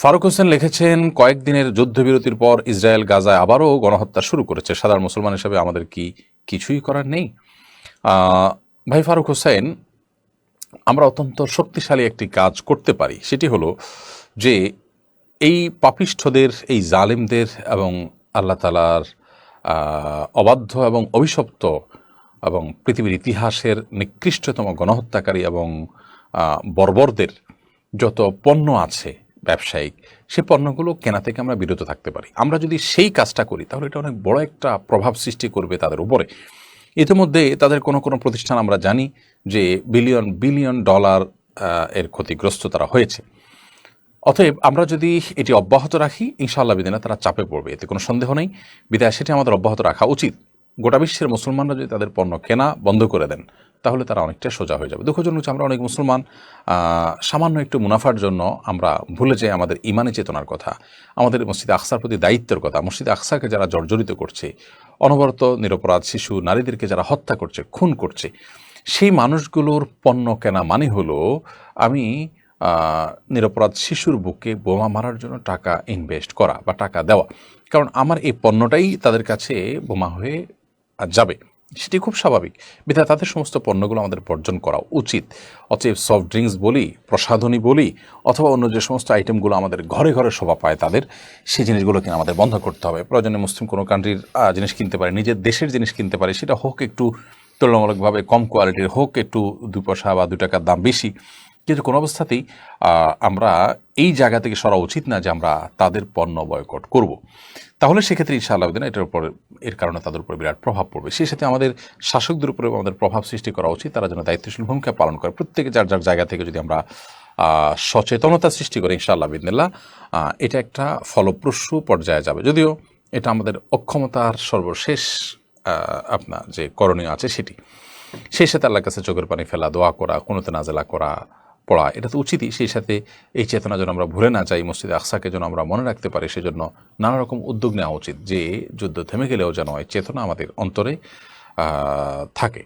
ফারুক হোসেন লিখেছেন, কয়েকদিনের যুদ্ধবিরতির পর ইসরায়েল গাজায় আবারও গণহত্যা শুরু করেছে। সাধারণ মুসলমান হিসেবে আমাদের কি কিছুই করার নেই? ভাই ফারুক হোসেন, আমরা অত্যন্ত শক্তিশালী একটি কাজ করতে পারি। সেটি হলো যে, এই পাপিষ্ঠদের, এই জালিমদের এবং আল্লাহ তালার অবাধ্য এবং অভিশপ্ত এবং পৃথিবীর ইতিহাসের নিকৃষ্টতম গণহত্যাকারী এবং বর্বরদের যত পণ্য আছে ব্যবসায়িক সে পণ্যগুলো কেনা থেকে আমরা বিরত থাকতে পারি। আমরা যদি সেই কাজটা করি, তাহলে এটা অনেক বড় একটা প্রভাব সৃষ্টি করবে তাদের উপরে। ইতিমধ্যে তাদের কোনো কোনো প্রতিষ্ঠান আমরা জানি যে বিলিয়ন বিলিয়ন ডলার এর ক্ষতিগ্রস্ত তারা হয়েছে। অতএব আমরা যদি এটি অব্যাহত রাখি, ইনশাআল্লাহ বিদিনা তারা চাপে পড়বে, এতে কোনো সন্দেহ নেই। বিদায়, সেটি আমাদের অব্যাহত রাখা উচিত। গোটা বিশ্বের মুসলমানরা যদি তাদের পণ্য কেনা বন্ধ করে দেন তাহলে তারা অনেকটা সোজা হয়ে যাবে। দুঃখজনক হচ্ছে আমরা অনেক মুসলমান সামান্য একটু মুনাফার জন্য আমরা ভুলে যাই আমাদের ইমানি চেতনার কথা, আমাদের মসজিদে আকসার প্রতি দায়িত্বের কথা। মসজিদে আকসাকে যারা জর্জরিত করছে, অনবরত নিরপরাধ শিশু নারীদেরকে যারা হত্যা করছে, খুন করছে, সেই মানুষগুলোর পণ্য কেনা মানে হলো, আমি নিরপরাধ শিশুর বুকে বোমা মারার জন্য টাকা ইনভেস্ট করা বা টাকা দেওয়া। কারণ আমার এই পণ্যটাই তাদের কাছে বোমা হয়ে যাবে। সেটি খুব স্বাভাবিক। বিধায় তাদের সমস্ত পণ্যগুলো আমাদের বর্জন করা উচিত। অতএব সফট ড্রিঙ্কস বলি, প্রসাধনী বলি, অথবা অন্য যে সমস্ত আইটেমগুলো আমাদের ঘরে ঘরে শোভা পায় তাদের, সেই জিনিসগুলো কিনা আমাদের বন্ধ করতে হবে। প্রয়োজনে মুসলিম কোনো কান্ট্রির জিনিস কিনতে পারে, নিজের দেশের জিনিস কিনতে পারে, সেটা হোক একটু তুলনামূলকভাবে কম কোয়ালিটির হোক একটু দু পয়সা বা দু টাকার দাম বেশি কিন্তু কোনো অবস্থাতেই আমরা এই জায়গা থেকে সরা উচিত না যে আমরা তাদের পণ্য বয়কট করব। তাহলে সেক্ষেত্রে ইনশাআল্লাহ দিন এটার উপর, এর কারণে তাদের উপর বিরাট প্রভাব পড়বে। সেই সাথে আমাদের শাসকদের উপরে আমাদের প্রভাব সৃষ্টি করা উচিত। তারা যেন দায়িত্বশীল ভূমিকা পালন করে। প্রত্যেকে যার যার জায়গা থেকে যদি আমরা সচেতনতা সৃষ্টি করি ইনশাআল্লাহ বিদিনাল্লাহ এটা একটা ফলপ্রসূ পর্যায়ে যাবে। যদিও এটা আমাদের অক্ষমতার সর্বশেষ আপনার যে করণীয় আছে সেটি। সেই সাথে আল্লাহর কাছে চোখের পানি ফেলা, দোয়া করা, কোনোতে নাজেলা করা পড়া, এটা তো উচিতই। সেই সাথে এই চেতনা যেন আমরা ভুলে না যাই, মসজিদে আকসাকে যেন আমরা মনে রাখতে পারি, সেজন্য নানা রকম উদ্যোগ নেওয়া উচিত যে যুদ্ধ থেমে গেলেও যেন এই চেতনা আমাদের অন্তরে থাকে।